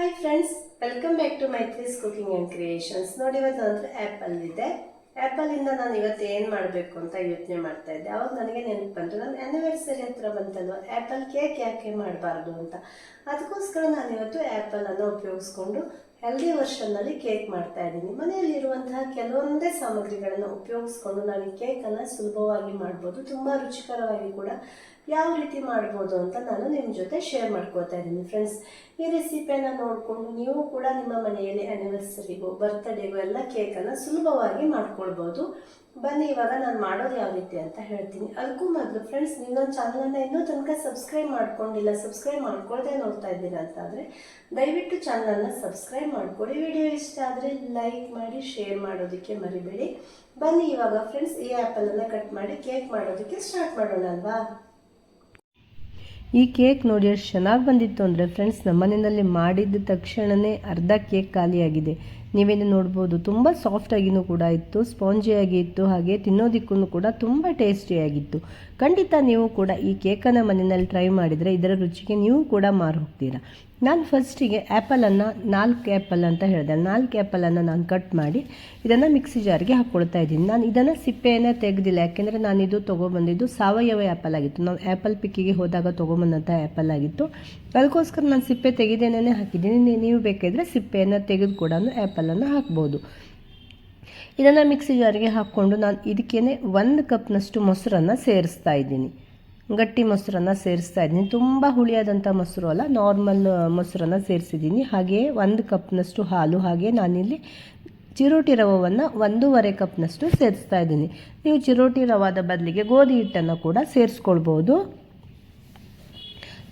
Hi friends welcome back to Maithri's cooking and creations ನೋಡಿ ಇವತ್ತು ನನ್ನ ಆ್ಯಪಲ್ ಇದೆ. ಆ್ಯಪಲಿಂದ ನಾನು ಇವತ್ತು ಏನು ಮಾಡಬೇಕು ಅಂತ ಯೋಚನೆ ಮಾಡ್ತಾ ಇದ್ದೆ. ಅವಾಗ ನನಗೆ ನೆನಪು ಬಂತು. ನನ್ನ ಆ್ಯನಿವರ್ಸರಿ ಹತ್ರ ಬಂತಲ್ವ? ಆ್ಯಪಲ್ ಕೇಕ್ ಯಾಕೆ ಮಾಡಬಾರ್ದು ಅಂತ. ಅದಕ್ಕೋಸ್ಕರ ನಾನು ಇವತ್ತು ಆ್ಯಪಲನ್ನು ಉಪಯೋಗಿಸ್ಕೊಂಡು ಹೆಲ್ದಿ ವರ್ಷನ್ನಲ್ಲಿ ಕೇಕ್ ಮಾಡ್ತಾ ಇದ್ದೀನಿ. ಮನೆಯಲ್ಲಿರುವಂತಹ ಕೆಲವೊಂದೇ ಸಾಮಗ್ರಿಗಳನ್ನು ಉಪಯೋಗಿಸ್ಕೊಂಡು ನಾನು ಈ ಕೇಕನ್ನು ಸುಲಭವಾಗಿ ಮಾಡ್ಬೋದು. ತುಂಬ ರುಚಿಕರವಾಗಿ ಕೂಡ ಯಾವ ರೀತಿ ಮಾಡ್ಬೋದು ಅಂತ ನಾನು ನಿಮ್ಮ ಜೊತೆ ಶೇರ್ ಮಾಡ್ಕೋತಾ ಇದ್ದೀನಿ. ಫ್ರೆಂಡ್ಸ್ ಈ ರೆಸಿಪಿಯನ್ನು ನೋಡಿಕೊಂಡು ನೀವು ಕೂಡ ನಿಮ್ಮ ಮನೆಯಲ್ಲಿ ಆ್ಯನಿವರ್ಸರಿಗೂ ಬರ್ತ್ಡೇಗೂ ಎಲ್ಲ ಕೇಕನ್ನು ಸುಲಭವಾಗಿ ಮಾಡ್ಕೊಳ್ಬೋದು. ಬನ್ನಿ, ಇವಾಗ ನಾನು ಮಾಡೋದು ಯಾವ ರೀತಿ ಅಂತ ಹೇಳ್ತೀನಿ. ಅದಕ್ಕೂ ಮೊದಲು ಫ್ರೆಂಡ್ಸ್ ನೀವು ನನ್ನ ಚಾನಲನ್ನು ಇನ್ನೂ ತನಕ ಸಬ್ಸ್ಕ್ರೈಬ್ ಮಾಡ್ಕೊಂಡಿಲ್ಲ ಸಬ್ಸ್ಕ್ರೈಬ್ ಮಾಡ್ಕೊಳ್ಳದೆ ನೋಡ್ತಾ ಇದ್ದೀರಾ ಅಂತಾದರೆ, ದಯವಿಟ್ಟು ಚಾನಲನ್ನು ಸಬ್ಸ್ಕ್ರೈಬ್ ಮಾಡ್ಕೊಳ್ಳಿ ವಿಡಿಯೋ ಇಷ್ಟ ಆದರೆ ಲೈಕ್ ಮಾಡಿ ಶೇರ್ ಮಾಡೋದಕ್ಕೆ ಮರಿಬೇಡಿ. ಬನ್ನಿ, ಇವಾಗ ಫ್ರೆಂಡ್ಸ್ ಈ ಆ್ಯಪಲನ್ನು ಕಟ್ ಮಾಡಿ ಕೇಕ್ ಮಾಡೋದಕ್ಕೆ ಸ್ಟಾರ್ಟ್ ಮಾಡೋಣ ಅಲ್ವಾ? ಈ ಕೇಕ್ ನೋಡಿ ಎಷ್ಟು ಚೆನ್ನಾಗಿ ಬಂದಿತ್ತು ಅಂದರೆ ಫ್ರೆಂಡ್ಸ್ ನಮ್ಮನೆಯಲ್ಲಿ ಮಾಡಿದ ತಕ್ಷಣವೇ ಅರ್ಧ ಕೇಕ್ ಖಾಲಿಯಾಗಿದೆ. ನೀವೇನು ನೋಡ್ಬೋದು, ತುಂಬ ಸಾಫ್ಟಾಗಿಯೂ ಕೂಡ ಇತ್ತು ಸ್ಪಾಂಜಿಯಾಗಿ ಇತ್ತು, ಹಾಗೆ ತಿನ್ನೋದಕ್ಕೂ ಕೂಡ ತುಂಬ ಟೇಸ್ಟಿಯಾಗಿತ್ತು ಖಂಡಿತ ನೀವು ಕೂಡ ಈ ಕೇಕನ್ನು ಮನೆಯಲ್ಲಿ ಟ್ರೈ ಮಾಡಿದರೆ ಇದರ ರುಚಿಗೆ ನೀವು ಕೂಡ ಮಾರು ಹೋಗ್ತೀರಾ. ನಾನು ಫಸ್ಟಿಗೆ ಆ್ಯಪಲನ್ನು ನಾಲ್ಕು ಆ್ಯಪಲ್ ಅಂತ ಹೇಳಿದೆ. ನಾಲ್ಕು ಆ್ಯಪಲನ್ನು ನಾನು ಕಟ್ ಮಾಡಿ ಇದನ್ನು ಮಿಕ್ಸಿ ಜಾರಿಗೆ ಹಾಕ್ಕೊಳ್ತಾ ಇದ್ದೀನಿ. ನಾನು ಇದನ್ನು ಸಿಪ್ಪೆಯನ್ನು ತೆಗೆದಿಲ್ಲ. ಯಾಕೆಂದರೆ ನಾನು ಇದು ತೊಗೊಬಂದಿದ್ದು ಸಾವಯವ ಆ್ಯಪಲ್ ಆಗಿತ್ತು. ನಾವು ಆ್ಯಪಲ್ ಪಿಕ್ಕಿಗೆ ಹೋದಾಗ ತೊಗೊಂಬಂದಂಥ ಆ್ಯಪಲ್ ಆಗಿತ್ತು. ಅದಕ್ಕೋಸ್ಕರ ನಾನು ಸಿಪ್ಪೆ ತೆಗೆದೇನೇ ಹಾಕಿದ್ದೀನಿ. ನೀವು ಬೇಕಿದ್ರೆ ಸಿಪ್ಪೆಯನ್ನು ತೆಗೆದು ಕೂಡ ಆ್ಯಪಲನ್ನು ಹಾಕ್ಬೋದು. ಇದನ್ನು ಮಿಕ್ಸಿ ಜಾರಿಗೆ ಹಾಕ್ಕೊಂಡು ನಾನು ಇದಕ್ಕೇ ಒಂದು ಕಪ್ನಷ್ಟು ಮೊಸರನ್ನು ಸೇರಿಸ್ತಾ ಇದ್ದೀನಿ. ಗಟ್ಟಿ ಮೊಸರನ್ನು ಸೇರಿಸ್ತಾ ಇದ್ದೀನಿ. ತುಂಬ ಹುಳಿಯಾದಂಥ ಮೊಸರು ಅಲ್ಲ ನಾರ್ಮಲ್ ಮೊಸರನ್ನು ಸೇರಿಸಿದ್ದೀನಿ. ಹಾಗೆಯೇ ಒಂದು ಕಪ್ನಷ್ಟು ಹಾಲು, ಹಾಗೆ ನಾನಿಲ್ಲಿ ಚಿರೋಟಿ ರವವನ್ನು ಒಂದೂವರೆ ಕಪ್ನಷ್ಟು ಸೇರಿಸ್ತಾ ಇದ್ದೀನಿ. ನೀವು ಚಿರೋಟಿ ರವಾದ ಬದಲಿಗೆ ಗೋಧಿ ಹಿಟ್ಟನ್ನು ಕೂಡ ಸೇರಿಸ್ಕೊಳ್ಬೋದು.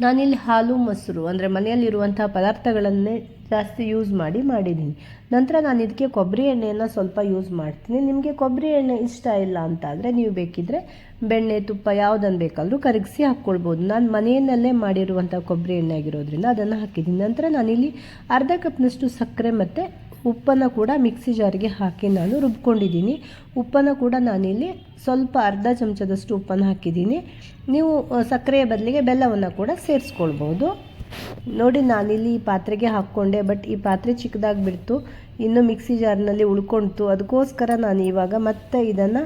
ನಾನಿಲ್ಲಿ ಹಾಲು, ಮೊಸರು, ಅಂದರೆ ಮನೆಯಲ್ಲಿರುವಂಥ ಪದಾರ್ಥಗಳನ್ನೇ ಜಾಸ್ತಿ ಯೂಸ್ ಮಾಡಿ ಮಾಡಿದ್ದೀನಿ ನಂತರ ನಾನು ಇದಕ್ಕೆ ಕೊಬ್ಬರಿ ಎಣ್ಣೆಯನ್ನು ಸ್ವಲ್ಪ ಯೂಸ್ ಮಾಡ್ತೀನಿ. ನಿಮಗೆ ಕೊಬ್ಬರಿ ಎಣ್ಣೆ ಇಷ್ಟ ಇಲ್ಲ ಅಂತಾದರೆ ನೀವು ಬೇಕಿದ್ದರೆ ಬೆಣ್ಣೆ, ತುಪ್ಪ ಯಾವುದನ್ನು ಬೇಕಾದರೂ ಕರಗಿಸಿ ಹಾಕ್ಕೊಳ್ಬೋದು. ನಾನು ಮನೆಯಲ್ಲೇ ಮಾಡಿರುವಂಥ ಕೊಬ್ಬರಿ ಎಣ್ಣೆ ಆಗಿರೋದ್ರಿಂದ ಅದನ್ನು ಹಾಕಿದ್ದೀನಿ ನಂತರ ನಾನಿಲ್ಲಿ ಅರ್ಧ ಕಪ್ನಷ್ಟು ಸಕ್ಕರೆ ಮತ್ತು ಉಪ್ಪನ್ನು ಕೂಡ ಮಿಕ್ಸಿ ಜಾರಿಗೆ ಹಾಕಿ ನಾನು ರುಬ್ಕೊಂಡಿದ್ದೀನಿ ಉಪ್ಪನ್ನು ಕೂಡ ನಾನಿಲ್ಲಿ ಸ್ವಲ್ಪ ಅರ್ಧ ಚಮಚದಷ್ಟು ಉಪ್ಪನ್ನು ಹಾಕಿದ್ದೀನಿ ನೀವು ಸಕ್ಕರೆಯ ಬದಲಿಗೆ ಬೆಲ್ಲವನ್ನು ಕೂಡ ಸೇರಿಸ್ಕೊಳ್ಬೋದು. ನೋಡಿ, ನಾನಿಲ್ಲಿ ಈ ಪಾತ್ರೆಗೆ ಹಾಕ್ಕೊಂಡೆ, ಬಟ್ ಈ ಪಾತ್ರೆ ಚಿಕ್ಕದಾಗಿ ಬಿಡ್ತು. ಇನ್ನು ಮಿಕ್ಸಿ ಜಾರ್ನಲ್ಲಿ ಉಳ್ಕೊಳ್ತು ಅದಕ್ಕೋಸ್ಕರ ನಾನು ಇವಾಗ ಮತ್ತೆ ಇದನ್ನು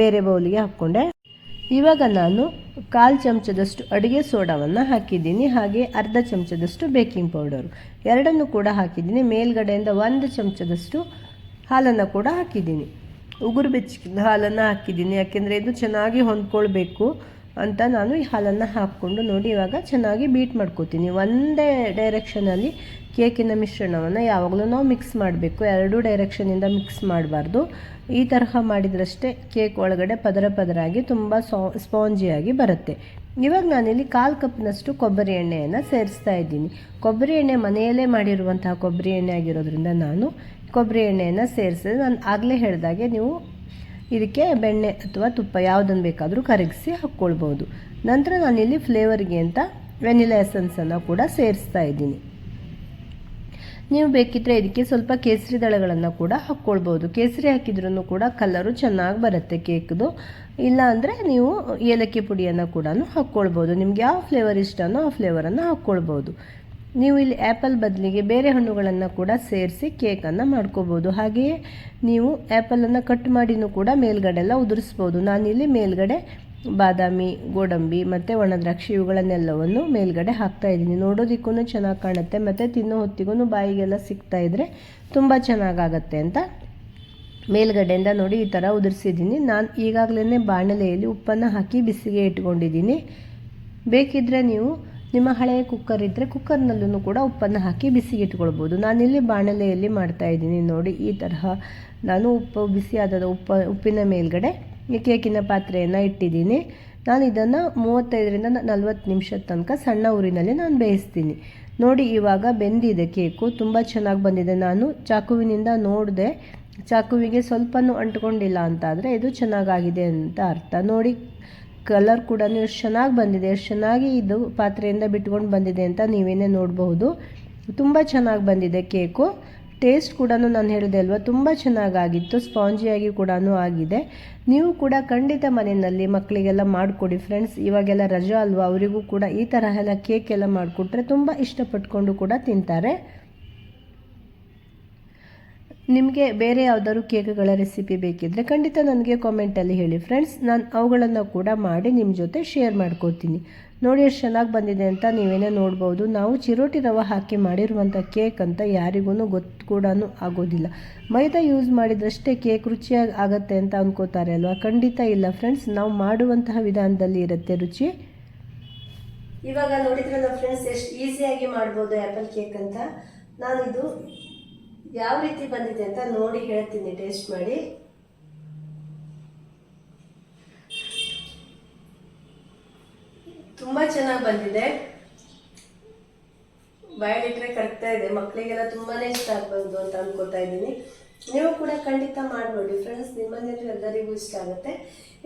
ಬೇರೆ ಬೌಲಿಗೆ ಹಾಕ್ಕೊಂಡೆ. ಇವಾಗ ನಾನು ಕಾಲು ಚಮಚದಷ್ಟು ಅಡುಗೆ ಸೋಡಾವನ್ನು ಹಾಕಿದ್ದೀನಿ. ಹಾಗೆ ಅರ್ಧ ಚಮಚದಷ್ಟು ಬೇಕಿಂಗ್ ಪೌಡರು. ಎರಡನ್ನು ಕೂಡ ಹಾಕಿದ್ದೀನಿ. ಮೇಲ್ಗಡೆಯಿಂದ ಒಂದು ಚಮಚದಷ್ಟು ಹಾಲನ್ನು ಕೂಡ ಹಾಕಿದ್ದೀನಿ. ಉಗುರು ಬೆಚ್ಚಗಿದ ಹಾಲನ್ನು ಹಾಕಿದ್ದೀನಿ. ಯಾಕೆಂದರೆ ಇದು ಚೆನ್ನಾಗಿ ಹೊಂದ್ಕೊಳ್ಬೇಕು. ಅಂತ ನಾನು ಈ ಹಾಲನ್ನು ಹಾಕ್ಕೊಂಡು ನೋಡಿ, ಇವಾಗ ಚೆನ್ನಾಗಿ ಬೀಟ್ ಮಾಡ್ಕೋತೀನಿ. ಒಂದೇ ಡೈರೆಕ್ಷನಲ್ಲಿ ಕೇಕಿನ ಮಿಶ್ರಣವನ್ನು ಯಾವಾಗಲೂ ನಾವು ಮಿಕ್ಸ್ ಮಾಡಬೇಕು. ಎರಡೂ ಡೈರೆಕ್ಷನಿಂದ ಮಿಕ್ಸ್ ಮಾಡಬಾರ್ದು. ಈ ತರಹ ಮಾಡಿದ್ರಷ್ಟೇ ಕೇಕ್ ಒಳಗಡೆ ಪದರ ಪದರಾಗಿ ತುಂಬ ಸಾ ಸ್ಪಾಂಜಿಯಾಗಿ ಬರುತ್ತೆ. ಇವಾಗ ನಾನಿಲ್ಲಿ ಕಾಲು ಕಪ್ನಷ್ಟು ಕೊಬ್ಬರಿ ಎಣ್ಣೆಯನ್ನು ಸೇರಿಸ್ತಾ ಇದ್ದೀನಿ. ಕೊಬ್ಬರಿ ಎಣ್ಣೆ ಮನೆಯಲ್ಲೇ ಮಾಡಿರುವಂತಹ ಕೊಬ್ಬರಿ ಎಣ್ಣೆ ಆಗಿರೋದ್ರಿಂದ ನಾನು ಕೊಬ್ಬರಿ ಎಣ್ಣೆಯನ್ನು ಸೇರಿಸಿದೆ ನಾನು ಆಗಲೇ ಹೇಳಿದಾಗೆ ನೀವು ಇದಕ್ಕೆ ಬೆಣ್ಣೆ ಅಥವಾ ತುಪ್ಪ ಯಾವುದನ್ನು ಬೇಕಾದರೂ ಕರಗಿಸಿ ಹಾಕ್ಕೊಳ್ಬೋದು. ನಂತರ ನಾನಿಲ್ಲಿ ಫ್ಲೇವರ್ಗೆ ಅಂತ ವೆನಿಲಾ ಎಸೆನ್ಸನ್ನು ಕೂಡ ಸೇರಿಸ್ತಾ ಇದ್ದೀನಿ. ನೀವು ಬೇಕಿದ್ದರೆ ಇದಕ್ಕೆ ಸ್ವಲ್ಪ ಕೇಸರಿ ದಳಗಳನ್ನು ಕೂಡ ಹಾಕ್ಕೊಳ್ಬೋದು. ಕೇಸರಿ ಹಾಕಿದ್ರೂ ಕೂಡ ಕಲರು ಚೆನ್ನಾಗಿ ಬರುತ್ತೆ ಕೇಕ್ದು. ಇಲ್ಲ ಅಂದರೆ ನೀವು ಏಲಕ್ಕಿ ಪುಡಿಯನ್ನು ಕೂಡ ಹಾಕ್ಕೊಳ್ಬೋದು. ನಿಮ್ಗೆ ಯಾವ ಫ್ಲೇವರ್ ಇಷ್ಟನೋ ಆ ಫ್ಲೇವರನ್ನು ಹಾಕ್ಕೊಳ್ಬೋದು. ನೀವು ಇಲ್ಲಿ ಆ್ಯಪಲ್ ಬದಲಿಗೆ ಬೇರೆ ಹಣ್ಣುಗಳನ್ನು ಕೂಡ ಸೇರಿಸಿ ಕೇಕನ್ನು ಮಾಡ್ಕೋಬೋದು. ಹಾಗೆಯೇ ನೀವು ಆ್ಯಪಲನ್ನು ಕಟ್ ಮಾಡಿನೂ ಕೂಡ ಮೇಲ್ಗಡೆ ಎಲ್ಲ ಉದುರಿಸ್ಬೋದು. ನಾನಿಲ್ಲಿ ಮೇಲ್ಗಡೆ ಬಾದಾಮಿ, ಗೋಡಂಬಿ ಮತ್ತು ಒಣದ್ರಾಕ್ಷಿ ಇವುಗಳನ್ನೆಲ್ಲವನ್ನು ಮೇಲ್ಗಡೆ ಹಾಕ್ತಾ ಇದ್ದೀನಿ. ನೋಡೋದಕ್ಕೂ ಚೆನ್ನಾಗಿ ಕಾಣುತ್ತೆ. ಮತ್ತು ತಿನ್ನೋ ಹೊತ್ತಿಗೂ ಬಾಯಿಗೆಲ್ಲ ಸಿಗ್ತಾ ಇದ್ದರೆ ತುಂಬ ಚೆನ್ನಾಗಾಗತ್ತೆ ಅಂತ ಮೇಲ್ಗಡೆಯಿಂದ ನೋಡಿ ಈ ಥರ ಉದುರಿಸಿದ್ದೀನಿ. ನಾನು ಈಗಾಗಲೇ ಬಾಣಲೆಯಲ್ಲಿ ಉಪ್ಪನ್ನು ಹಾಕಿ ಬಿಸಿಗೆ ಇಟ್ಕೊಂಡಿದ್ದೀನಿ. ಬೇಕಿದ್ದರೆ ನೀವು ನಿಮ್ಮ ಹಳೆಯ ಕುಕ್ಕರ್ ಇದ್ದರೆ ಕುಕ್ಕರ್ನಲ್ಲೂ ಕೂಡ ಉಪ್ಪನ್ನು ಹಾಕಿ ಬಿಸಿಗೆ ಇಟ್ಕೊಳ್ಬೋದು. ನಾನಿಲ್ಲಿ ಬಾಣಲೆಯಲ್ಲಿ ಮಾಡ್ತಾ ಇದ್ದೀನಿ ನೋಡಿ, ಈ ತರಹ ನಾನು ಉಪ್ಪು ಬಿಸಿಯಾದ ಉಪ್ಪ, ಉಪ್ಪಿನ ಮೇಲ್ಗಡೆ ಕೇಕಿನ ಪಾತ್ರೆಯನ್ನು ಇಟ್ಟಿದ್ದೀನಿ. ನಾನು ಇದನ್ನು ಮೂವತ್ತೈದರಿಂದ ನಲ್ವತ್ತು ನಿಮಿಷದ ತನಕ ಸಣ್ಣ ಊರಿನಲ್ಲಿ ನಾನು ಬೇಯಿಸ್ತೀನಿ. ನೋಡಿ, ಇವಾಗ ಬೆಂದಿದೆ ಕೇಕು, ತುಂಬ ಚೆನ್ನಾಗಿ ಬಂದಿದೆ. ನಾನು ಚಾಕುವಿನಿಂದ ನೋಡಿದೆ, ಚಾಕುವಿಗೆ ಸ್ವಲ್ಪನೂ ಅಂಟ್ಕೊಂಡಿಲ್ಲ ಅಂತಾದರೆ ಇದು ಚೆನ್ನಾಗಾಗಿದೆ ಅಂತ ಅರ್ಥ. ನೋಡಿ ಕಲರ್ ಕೂಡ ಎಷ್ಟು ಚೆನ್ನಾಗಿ ಬಂದಿದೆ, ಎಷ್ಟು ಚೆನ್ನಾಗಿ ಇದು ಪಾತ್ರೆಯಿಂದ ಬಿಟ್ಕೊಂಡು ಬಂದಿದೆ ಅಂತ ನೀವೇನೇ ನೋಡಬಹುದು. ತುಂಬ ಚೆನ್ನಾಗಿ ಬಂದಿದೆ ಕೇಕು. ಟೇಸ್ಟ್ ಕೂಡ ನಾನು ಹೇಳಿದೆ ಅಲ್ವಾ, ತುಂಬ ಚೆನ್ನಾಗಾಗಿತ್ತು, ಸ್ಪಾಂಜಿಯಾಗಿ ಕೂಡ ಆಗಿದೆ. ನೀವು ಕೂಡ ಖಂಡಿತ ಮನೆಯಲ್ಲಿ ಮಕ್ಕಳಿಗೆಲ್ಲ ಮಾಡಿಕೊಡಿ ಫ್ರೆಂಡ್ಸ್. ಇವಾಗೆಲ್ಲ ರಜಾ ಅಲ್ವಾ, ಅವರಿಗೂ ಕೂಡ ಈ ತರಹ ಎಲ್ಲ ಕೇಕ್ ಎಲ್ಲ ಮಾಡಿಕೊಟ್ರೆ ತುಂಬ ಇಷ್ಟಪಟ್ಕೊಂಡು ಕೂಡ ತಿಂತಾರೆ. ನಿಮಗೆ ಬೇರೆ ಯಾವುದಾದ್ರೂ ಕೇಕ್ಗಳ ರೆಸಿಪಿ ಬೇಕಿದ್ದರೆ ಖಂಡಿತ ನನಗೆ ಕಾಮೆಂಟಲ್ಲಿ ಹೇಳಿ ಫ್ರೆಂಡ್ಸ್ ನಾನು ಅವುಗಳನ್ನು ಕೂಡ ಮಾಡಿ ನಿಮ್ಮ ಜೊತೆ ಶೇರ್ ಮಾಡ್ಕೋತೀನಿ ನೋಡಿ ಎಷ್ಟು ಚೆನ್ನಾಗಿ ಬಂದಿದೆ ಅಂತ ನೀವೇನೇ ನೋಡ್ಬೋದು. ನಾವು ಚಿರೋಟಿ ರವೆ ಹಾಕಿ ಮಾಡಿರುವಂಥ ಕೇಕ್ ಅಂತ ಯಾರಿಗೂ ಗೊತ್ತು ಕೂಡ ಆಗೋದಿಲ್ಲ. ಮೈದಾ ಯೂಸ್ ಮಾಡಿದಷ್ಟೇ ಕೇಕ್ ರುಚಿಯಾಗಿ ಆಗುತ್ತೆ ಅಂತ ಅಂದ್ಕೋತಾರೆ ಅಲ್ವಾ? ಖಂಡಿತ ಇಲ್ಲ ಫ್ರೆಂಡ್ಸ್ ನಾವು ಮಾಡುವಂತಹ ವಿಧಾನದಲ್ಲಿ ಇರುತ್ತೆ ರುಚಿ. ಇವಾಗ ನಾವು ಫ್ರೆಂಡ್ಸ್ ಎಷ್ಟು ಈಸಿಯಾಗಿ ಮಾಡ್ಬೋದು ಆ್ಯಪಲ್ ಕೇಕ್ ಅಂತ. ನಾನಿದು ಯಾವ ರೀತಿ ಬಂದಿದೆ ಅಂತ ನೋಡಿ ಹೇಳ್ತೀನಿ, ಟೇಸ್ಟ್ ಮಾಡಿ. ತುಂಬ ಚೆನ್ನಾಗಿ ಬಂದಿದೆ. ಬಾಯಲ್ಲಿಟ್ರೆ ಕರ್ತಾ ಇದೆ. ಮಕ್ಕಳಿಗೆಲ್ಲ ತುಂಬಾನೇ ಇಷ್ಟ ಆಗ್ಬೋದು ಅಂತ ಅನ್ಕೋತಾ ಇದ್ದೀನಿ. ನೀವು ಕೂಡ ಖಂಡಿತ ಮಾಡ್ಬೋದು. ಫ್ರೆಂಡ್ಸ್ ನಿಮ್ಮನೇಲಿ ಎಲ್ಲರಿಗೂ ಇಷ್ಟ ಆಗುತ್ತೆ.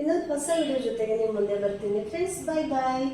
ಇನ್ನೊಂದು ಹೊಸ ವಿಡಿಯೋ ಜೊತೆಗೆ ನಿಮ್ಮ ಮುಂದೆ ಬರ್ತೀನಿ. ಫ್ರೆಂಡ್ಸ್ ಬಾಯ್ ಬಾಯ್